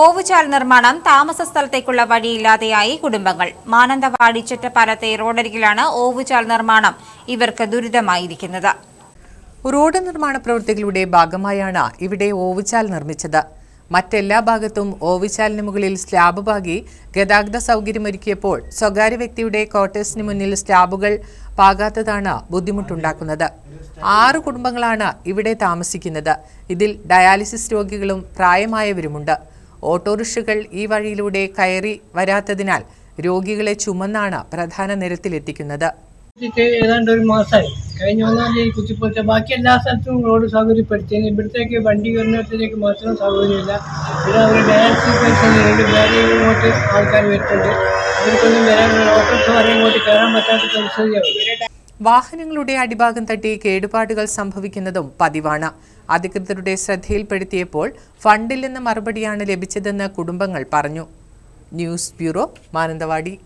ഓവുചാൽ നിർമ്മാണം താമസ സ്ഥലത്തേക്കുള്ള വഴിയില്ലാതെയായി കുടുംബങ്ങൾ. മാനന്തവാടി ചുറ്റപ്പാലത്തെ റോഡരികിലാണ് ഓവുചാൽ നിർമ്മാണം ഇവർക്ക് ദുരിതമായിരിക്കുന്നത്. റോഡ് നിർമ്മാണ പ്രവൃത്തികളുടെ ഭാഗമായാണ് ഇവിടെ ഓവുചാൽ നിർമ്മിച്ചത്. മറ്റെല്ലാ ഭാഗത്തും ഓവുചാലിന് മുകളിൽ സ്ലാബ് പാകി ഗതാഗത സൗകര്യമൊരുക്കിയപ്പോൾ സ്വകാര്യ വ്യക്തിയുടെ ക്വാർട്ടേഴ്സിന് മുന്നിൽ സ്ലാബുകൾ പാകാത്തതാണ് ബുദ്ധിമുട്ടുണ്ടാക്കുന്നത്. ആറ് കുടുംബങ്ങളാണ് ഇവിടെ താമസിക്കുന്നത്. ഇതിൽ ഡയാലിസിസ് രോഗികളും പ്രായമായവരുമുണ്ട്. ഓട്ടോറിക്ഷകൾ ഈ വഴിയിലൂടെ കയറി വരാത്തതിനാൽ രോഗികളെ ചുമന്നാണ് പ്രധാന നിരത്തിലെത്തിക്കുന്നത് ഏതാണ്ട് ഒരു മാസമായി. കഴിഞ്ഞ ഒന്നാം തീയതി കുത്തിപ്പൊളിച്ച ബാക്കി എല്ലാ സ്ഥലത്തും റോഡ് സൗകര്യപ്പെടുത്തിയതിന് ഇവിടത്തേക്ക് വണ്ടി വരുന്നിടത്തേക്ക് മാത്രം സൗകര്യമില്ല. പിന്നെ അവർ ഡയാലിസിസ് പേഷ്യന്റ് വേറെ ഇങ്ങോട്ട് ആൾക്കാർ വരുന്നുണ്ട്. അവർക്കൊന്നും വരാനുള്ള ഓട്ടോറിക്ഷ വരെ ഇങ്ങോട്ട് കയറാൻ പറ്റാത്ത പരിസ്ഥിതിയാവും വാഹനങ്ങളുടെ അടിഭാഗം തട്ടി കേടുപാടുകൾ സംഭവിക്കുന്നതും പതിവാണ്. അധികൃതരുടെ ശ്രദ്ധയിൽപ്പെടുത്തിയപ്പോൾ ഫണ്ടിൽ നിന്ന് മറുപടിയാണ് ലഭിച്ചതെന്ന് കുടുംബങ്ങൾ പറഞ്ഞു. News bureau Mananthavady.